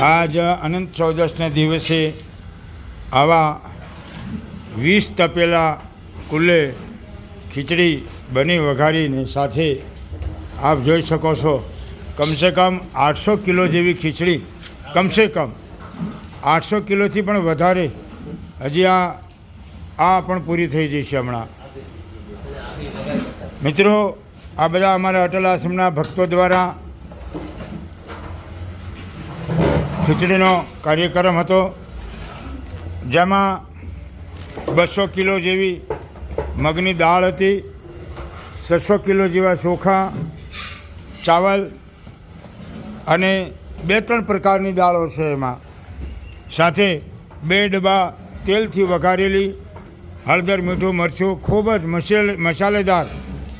આજ અનંત ચૌદસના દિવસે આવા વીસ તપેલા કુલ્લે ખીચડી બની વઘારીને સાથે આપ જોઈ શકો છો. કમસે કમ આઠસો કિલો જેવી ખીચડી, કમસે કમ આઠસો કિલોથી પણ વધારે. હજી આ આ પણ પૂરી થઈ જશે હમણાં. મિત્રો, આ બધા અમારા અટલ આશ્રમના ભક્તો દ્વારા ખીચડીનો કાર્યક્રમ હતો, જેમાં બસો કિલો જેવી મગની દાળ હતી, છસો કિલો જેવા ચોખા, ચાવલ અને બે ત્રણ પ્રકારની દાળો છે એમાં. સાથે બે ડબ્બા તેલથી વઘારેલી હળદર, મીઠું, મરચું, ખૂબ જ મસાલે મસાલેદાર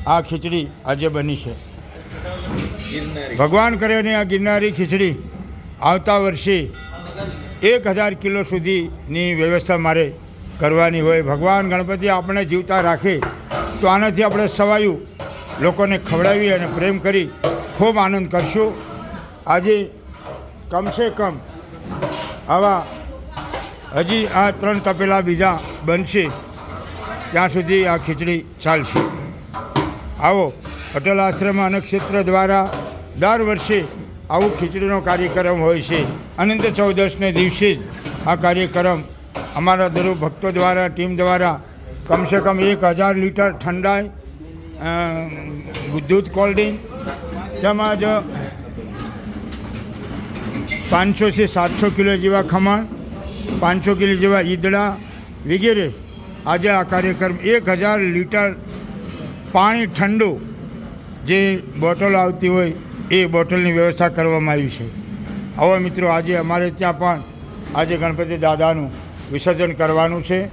આ ખીચડી આજે બની છે. ભગવાન કરે ને આ ગિરનારી ખીચડી. આવતા વર્ષે એક હજાર કિલો સુધીની વ્યવસ્થા મારે કરવાની હોય. ભગવાન ગણપતિ આપણે જીવતા રાખે તો આનાથી આપણે સવાયું લોકોને ખવડાવી અને પ્રેમ કરી ખૂબ આનંદ કરશું. આજે કમસે કમ આવા હજી આ ત્રણ તપેલા બીજા બનશે ત્યાં સુધી આ ખીચડી ચાલશે. આવો અટલ આશ્રમ અન્નક્ષેત્ર દ્વારા દર વર્ષે આવું ખીચડીનો કાર્યક્રમ હોય છે. અનંત ચૌદસને દિવસે જ આ કાર્યક્રમ અમારા દરેક ભક્તો દ્વારા, ટીમ દ્વારા કમસે કમ એક હજાર લીટર ઠંડાઈ દૂધ કોલ્ડ્રિંક તેમજ પાંચસોથી સાતસો કિલો જેવા ખમણ, પાંચસો કિલો જેવા ઈદડા વગેરે. આજે આ કાર્યક્રમ એક હજાર લીટર પાણી ઠંડુ જે બોટલ આવતી હોય એ બોટલની વ્યવસ્થા કરવામાં આવી છે. આવો મિત્રો, આજે અમારે ત્યાં પણ આજે ગણપતિ દાદાનું વિસર્જન કરવાનું છે.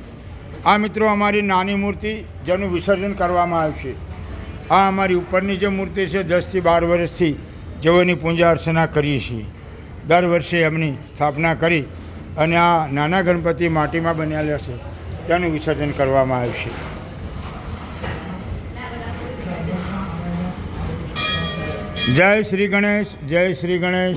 આ મિત્રો, અમારી નાની મૂર્તિ જેનું વિસર્જન કરવામાં આવશે આ અમારી ઉપરની જે મૂર્તિ છે, દસથી બાર વર્ષથી જેઓની પૂજા અર્ચના કરીએ છીએ. દર વર્ષે એમની સ્થાપના કરી અને આ નાના ગણપતિ માટીમાં બનેલા છે, તેનું વિસર્જન કરવામાં આવશે જય શ્રી ગણેશ જય શ્રી ગણેશ.